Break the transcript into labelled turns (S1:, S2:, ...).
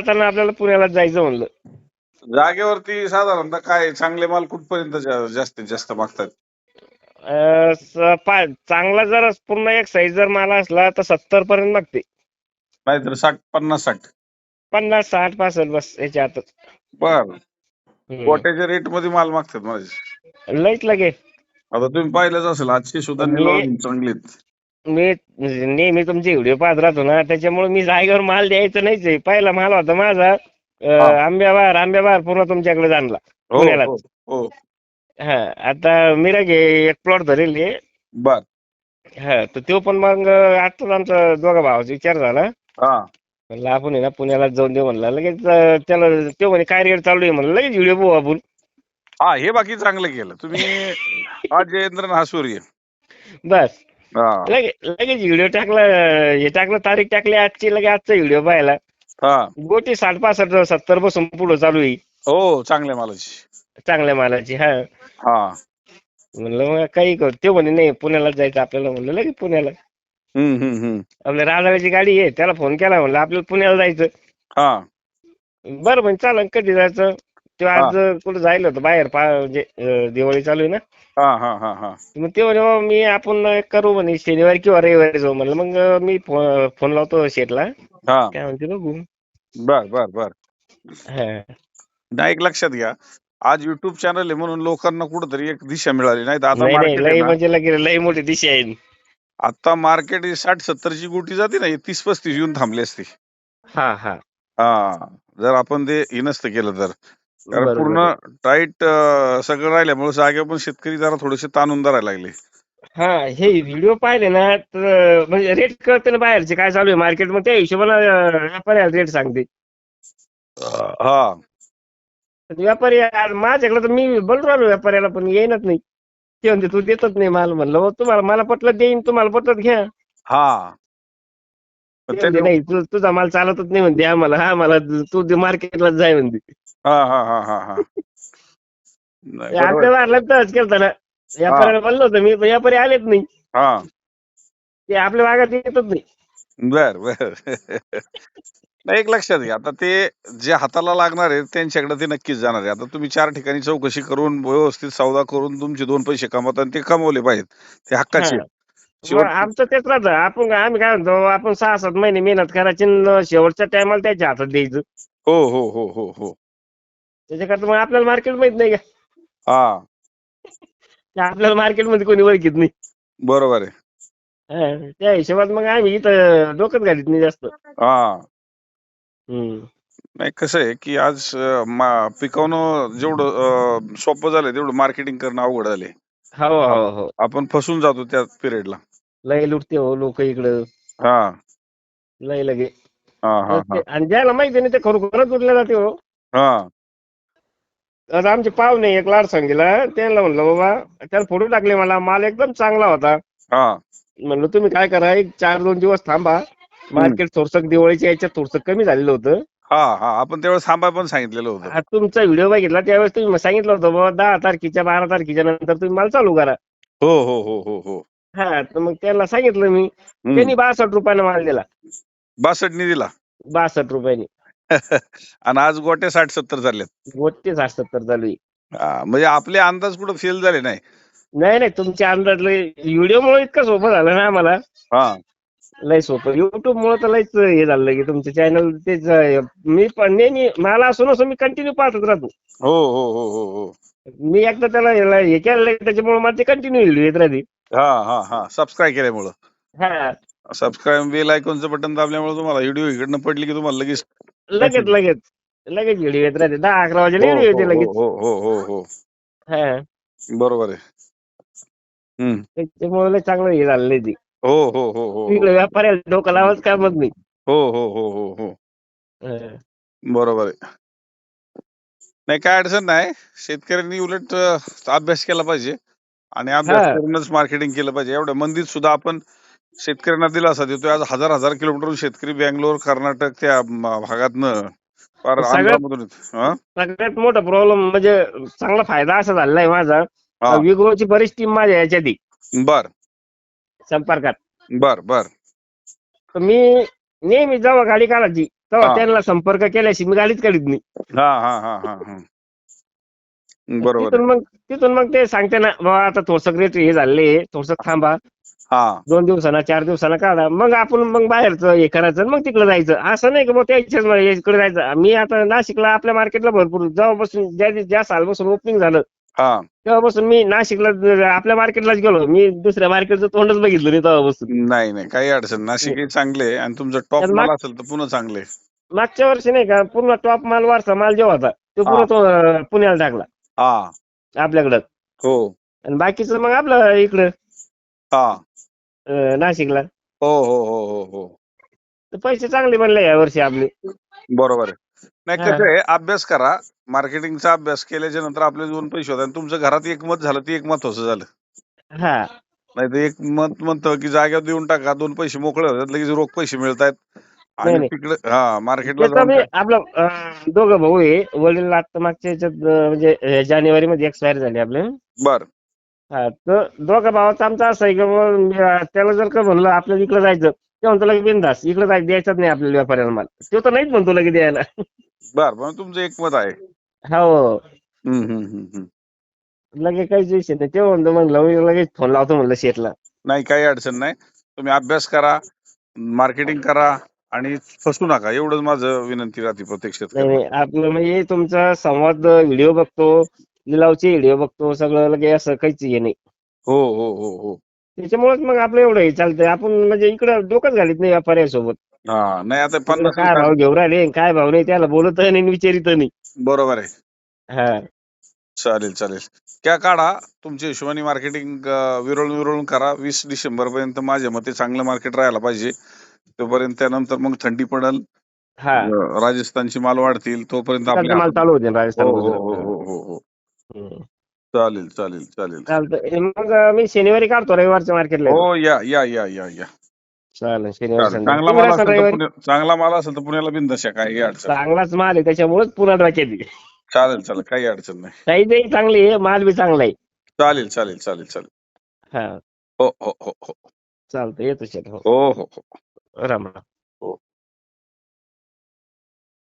S1: जाताना आपल्याला पुण्याला जायचं म्हणलं.
S2: जागेवरती साधारणतः काय चांगले माल कुठपर्यंत जा- जास्तीत जास्त मागतात?
S1: अं, स- पा- चांगला जर पूर्ण एक साईज जर माल असला तर सत्तर पर्यंत मागते.
S2: नाहीतर साठ पन्नास साठ.
S1: पन्नास साठ पासष्ट बस याच्या आतच
S2: बर.
S1: हम्म.
S2: गोट्याच्या रेटमध्ये माल मागतात माझे.
S1: लईच लगे.
S2: आता तुम्ही पाहिलंच असेल आजची सुद्धा
S1: मी-
S2: चांगलीत.
S1: मी नेहमी तुमचे व्हिडिओ पाहत राहतो ना त्याच्यामुळे मी जागेवर माल द्यायचं नाहीच आहे. पहिला माल होता माझा अं,
S2: हा.
S1: आंब्याबार आंब्याबार पूर्ण तुमच्याकडे जाणला.
S2: हो
S1: पुण्यालाच.
S2: हो हो.
S1: हा आता मिरग आहे एक प्लॉट धरेल आहे.
S2: बर.
S1: हा तर तो पण मग आताच आमचा दोघा भावाचा विचार झाला.
S2: हा.
S1: म्हणलं आपण आहे ना पुण्याला जाऊन देऊ म्हणला. लगेच अं, त्याला तो म्हणे काय रेट चालू आहे. म्हणलं लगेच व्हिडिओ बघू आपण.
S2: हा हे बाकी चांगलं केलं. तुम्ही हा जयेंद्र सूर्य
S1: बस. लगेच व्हिडिओ टाकला हे टाकलं तारीख टाकली आजची लगेच आजचा व्हिडिओ पाहिला.
S2: हा.
S1: गोटी साठ पासष्ट सत्तरपासून पुढे चालू आहे.
S2: हो चांगल्या मालाची.
S1: चांगल्या मालाची हा.
S2: हा.
S1: म्हणलं मग काही कर. ते म्हणे नाही पुण्याला जायचं आपल्याला. म्हणलं लगेच पुण्याला. आपल्या राजाची गाडी आहे त्याला फोन केला म्हणलं आपल्याला पुण्याला जायचं.
S2: हा.
S1: बरं म्हणजे चालन कधी जायचं? ते आज कुठं जायला होतं बाहेर पा म्हणजे अं, दिवाळी चालू आहे ना.
S2: हा हा हा हा.
S1: मग ते म्हणे "हो, मी आपण करू म्हणे शनिवारी किंवा रविवारी जाऊ म्हणलं मग अं, मी फो- फोन लावतो शेटला
S2: हा.
S1: काय म्हणते बघू.
S2: बर बर बर.
S1: हा.
S2: नाही एक लक्षात घ्या. आज युट्यूब चॅनल आहे म्हणून लोकांना कुठंतरी एक दिशा मिळाली. नाही तर आता
S1: नाही नाही
S2: मार्केट
S1: म्हणजे लगे लई मोठी दिशा आहे.
S2: आता मार्केट साठ सत्तरची गुटी जाते ना तीस पस्तीस येऊन थांबली असती.
S1: हा हा.
S2: हा. जर आपण ते हे नसतं केलं तर. कारण. पूर्ण टाईट सगळं राहिल्यामुळे जागे पण शेतकरी जरा थोडेसे ताणून धरायला लागले.
S1: हा हे व्हिडिओ पाहिले ना तर म्हणजे रेट कळते ना बाहेरचे काय चालू आहे मार्केट मग त्या हिशोबाने व्यापारी रेट सांगते.
S2: हा.
S1: व्यापारी माझ्याकडे तर मी बोलून राहिलो व्यापाऱ्याला पण येईनच नाही. ते म्हणते तू देतच नाही माल. म्हणलं "हो, तुम्हाला मला पटलं देईन तुम्हाला पटलं घ्या.
S2: हा.
S1: म्हणते, नाही तू तुझा माल चालतच नाही म्हणते आम्हाला हा मला तू मार्केटला जाय म्हणते.
S2: हा हा हा हा हा. नाही,
S1: ते
S2: बरोबर.
S1: आपल्या
S2: आहे.
S1: वारला तरच केलं ना व्यापाऱ्याला बोललो होतो मी व्यापारी आलेच नाही.
S2: हा.
S1: ते आपल्या भागात येतच नाही.
S2: बर बर. नाही एक लक्षात घ्या. आता ते जे हाताला लागणार आहे त्यांच्याकडे ते नक्कीच जाणार आहे आता तुम्ही चार ठिकाणी चौकशी करून व्यवस्थित सौदा करून तुमचे दोन पैसे कमवता आणि ते कमवले पाहिजेत. ते हक्काचे शेवट
S1: आमचं तेच राहतं. आपण आम्ही काय म्हणतो आपण सहा सात महिने मेहनत करायची शेवटच्या टायमाला त्याच्या हातात द्यायचं.
S2: हो हो हो हो हो.
S1: त्याच्याकरता मग आपल्याला मार्केट माहीत नाही का?
S2: हा.
S1: ते आपल्याला मार्केटमध्ये कोणी ओळखीत नाही.
S2: बरोबर आहे.
S1: हा, त्या हिशोबात मग आम्ही इथं डोकंच घालीत नाही जास्त.
S2: हा.
S1: हम्म.
S2: नाही कसं आहे की आज अं, मा- पिकवणं जेवढं अं, सोपं झालंय तेवढं मार्केटिंग करणं अवघड झाले
S1: हो हो हो.
S2: आपण फसून जातो त्या पिरियडला.
S1: लय लुटते हो लोक इकडं.
S2: हा.
S1: लय लगे.
S2: हा हा
S1: आणि ज्याला माहिती नाही ते खरोखरच उठले जाते हो.
S2: हा.
S1: आता आमचे पाहुणे एक लाड सांगितला त्यांना म्हणलं बाबा त्याला फोटो टाकले मला माल एकदम चांगला होता.
S2: हा.
S1: म्हणलं तुम्ही काय करा एक चार दोन दिवस थांबा. मार्केट थोडस दिवाळीच्या याच्यात थोडस कमी झालेलं होतं.
S2: हा हा आपण त्यावेळेस थांबाय पण सांगितलेलं होतं.
S1: हा, तुमचा व्हिडिओ बघितला त्यावेळेस तुम्ही सांगितलं होतं बाबा दहा तारखेच्या बारा तारखेच्या नंतर तुम्ही माल चालू करा.
S2: हो हो हो हो हो.
S1: हा तर मग त्यांना सांगितलं मी. त्यांनी बासष्ट रुपयानं माल दिला.
S2: बासष्टनी दिला?
S1: बासष्ट रुपयांनी.
S2: आणि आज गोट्या साठ सत्तर
S1: गोष्टी साठ सत्तर चालू आहे.
S2: हा, म्हणजे आपले अंदाज कुठं फेल झाले नाही.
S1: नाही नाही तुमच्या अंदाज लय व्हिडिओ मुळे इतकं सोपं झालं ना आम्हाला.
S2: हा.
S1: लय सोपं. युट्यूब मुळे तर लयच हे झालं की तुमचं चॅनल तेच मी पण नेहमी मला असं नसं मी कंटिन्यू पाहतच राहतो.
S2: हो हो हो हो हो.
S1: मी एकदा त्याला याला हे केलं त्याच्यामुळे मला ते कंटिन्यू येत राहते.
S2: हा हा हा. सबस्क्राईब केल्यामुळं.
S1: हा.
S2: सबस्क्राईब बेल आयकॉनचं बटन दाबल्यामुळे तुम्हाला व्हिडिओ इकडनं पडली की तुम्हाला लगेच
S1: लगेच लगेच. लगेच. व्हिडिओ येत राहते. दहा अकरा वाजेला
S2: हो
S1: व्हिडिओ येते
S2: हो
S1: लगेच.
S2: हो हो हो हो.
S1: हा.
S2: बरोबर आहे. हम्म.
S1: त्याच्यामुळे लय चांगलं हे झालेलं आहे ते
S2: हो हो हो हो
S1: व्यापाऱ्याला डोकं लावाच कामच नाही
S2: हो हो हो हो हो
S1: हा.
S2: बरोबर आहे नाही काय अडचण नाही शेतकऱ्यांनी उलट अं, अभ्यास केला पाहिजे आणि अभ्यास
S1: हा.
S2: करूनच मार्केटिंग केलं पाहिजे एवढ्या मंदीत सुद्धा आपण शेतकऱ्यांना दिलासा देतोय आज हजार हजार किलोमीटर शेतकरी बँगलोर कर्नाटक त्या म- भागातनं फार
S1: सगळ्यात-
S2: आंध्रामधून येत. हा?
S1: सगळ्यात मोठा प्रॉब्लेम म्हणजे चांगला फायदा असा झालेला आहे माझा
S2: हा.
S1: विग्रोची बरीच टीम माझ्या याच्यात आहे,
S2: बर
S1: संपर्कात.
S2: बर बर.
S1: तर मी नेहमी जेव्हा गाडी काढायची तेव्हा
S2: हा.
S1: त्यांना संपर्क केल्याशी मी गाडीच काढीत नाही.
S2: हा हा हा हा हा. बरोबर
S1: तिथून मग तिथून मग ते सांगते ना बाबा आता थोडस ग्रेट हे झाले थोडस थांबा.
S2: हा.
S1: दोन दिवसानं चार दिवसानं काढा. मग आपण मग बाहेरचं हे करायचं आणि मग तिकडे जायचं. असं नाही की मग त्याच्याच इकडे जायचं. मी आता नाशिकला आपल्या मार्केटला भरपूर जेव्हापासून ज्या ज्या सालपासून ओपनिंग झालं
S2: हा.
S1: तेव्हापासून मी नाशिकला आपल्या मार्केटलाच गेलो. मी दुसऱ्या मार्केटचं तोंडच बघितलं नाही तेव्हापासून.
S2: नाही नाही. काही अडचण नाशिक हे चांगले आहे आणि तुमचं टॉप
S1: तर
S2: माल
S1: मग-
S2: असेल तर पुन्हा चांगले.
S1: मागच्या वर्षी नाही का पूर्ण टॉप माल वारसा माल जो होता तो पूर्ण तो अं, पुण्याला टाकला.
S2: हा.
S1: आपल्याकडं.
S2: हो.
S1: आणि बाकीचं मग आपलं इकडं
S2: हा.
S1: अं, नाशिकला.
S2: हो हो हो हो हो.
S1: तर पैसे चांगले बनले या वर्षी आपले.
S2: बरोबर आहे. नाही
S1: हा.
S2: कसं आहे अभ्यास करा. मार्केटिंगचा अभ्यास केल्याच्यानंतर आपले दोन पैसे होतात आणि तुमचं घरात एक मत झालं ते एक महत्वाचं झालं.
S1: हा.
S2: नाही तर एक मत म्हणतं की जागेवर देऊन टाका दोन पैसे मोकळे होतात लगेच रोख पैसे मिळतात
S1: नाही,
S2: आणि
S1: नाही.
S2: तिकडे हा मार्केटला
S1: त्याचं आपलं अं, दोघं भाऊ आहे वडील आता मागच्या याच्यात अं, म्हणजे जानेवारी मध्ये एक्सपायर झाले आपले.
S2: बर.
S1: हा तर दोघं भावाचं आमचं असं आहे की बुवा, त्याला जर का म्हणलं आपल्याला इकडे जायचं ते म्हणतो लगे बिंदास इकडे जायचं द्यायचंच नाही आपल्याला व्यापाऱ्याला माल. तो तर नाहीच म्हणतो लगे द्यायला.
S2: बर पण तुमचं एक मत आहे.
S1: हो.
S2: हम्म, हम्म, हम्म, हम्म.
S1: लगे काहीच विषय नाही. ते म्हणतो म्हणलं लगेच फोन लावतो म्हणलं शेटला
S2: नाही काही अडचण नाही. तुम्ही अभ्यास करा मार्केटिंग करा आणि फसू नका. एवढंच माझं विनंती राहते प्रत्येक
S1: नाही
S2: शेतकरी
S1: नाही. आपलं म्हणजे तुमचा संवाद व्हिडिओ बघतो लिलावचे व्हिडिओ बघतो सगळं लगे असं काहीच हे नाही.
S2: हो हो हो हो.
S1: त्याच्यामुळेच मग आपलं एवढं हे चालतंय. आपण म्हणजे इकडं डोकंच घालीत नाही व्यापाऱ्यासोबत.
S2: हा नाही आता पन्नास
S1: काय भाव घेऊन राहिले काय भाव नाही त्याला बोलत नाही आणि विचारित नाही.
S2: बरोबर आहे.
S1: हा.
S2: चालेल चालेल. त्या काढा तुमच्या हिशोबाने मार्केटिंग विरळून विरळून करा. वीस डिसेंबर पर्यंत माझ्या मते चांगलं मार्केट राहायला पाहिजे. तोपर्यंत त्यानंतर मग थंडी पडल
S1: हा.
S2: राजस्थानची माल वाढतील तोपर्यंत आपल्या
S1: माल चालू होते राजस्थान
S2: हो हो
S1: गुजरात.
S2: हो हो हो हो.
S1: हम्म.
S2: चालेल चालेल चालेल.
S1: मग मी शनिवारी काढतो रविवारच्या मार्केटला
S2: हो या या या या या.
S1: चालेल शनिवारी
S2: चालेल.
S1: संध्याकाळी.
S2: चांगला माल असेल तर
S1: रविवारी?
S2: पुण्या- चांगला माल असेल तर पुण्याला बिंदश काही अडचण नाही.
S1: चांगलाच माल आहे त्याच्यामुळेच पुन्हा डोक्यात येते.
S2: चालेल चालेल काही अडचण नाही.
S1: साईजही चांगली आहे माल बी चांगला आहे.
S2: चालेल चालेल चालेल चालेल.
S1: हा.
S2: हो हो हो हो.
S1: चालतं येतो शेट हो.
S2: हो हो हो.
S1: राम राम.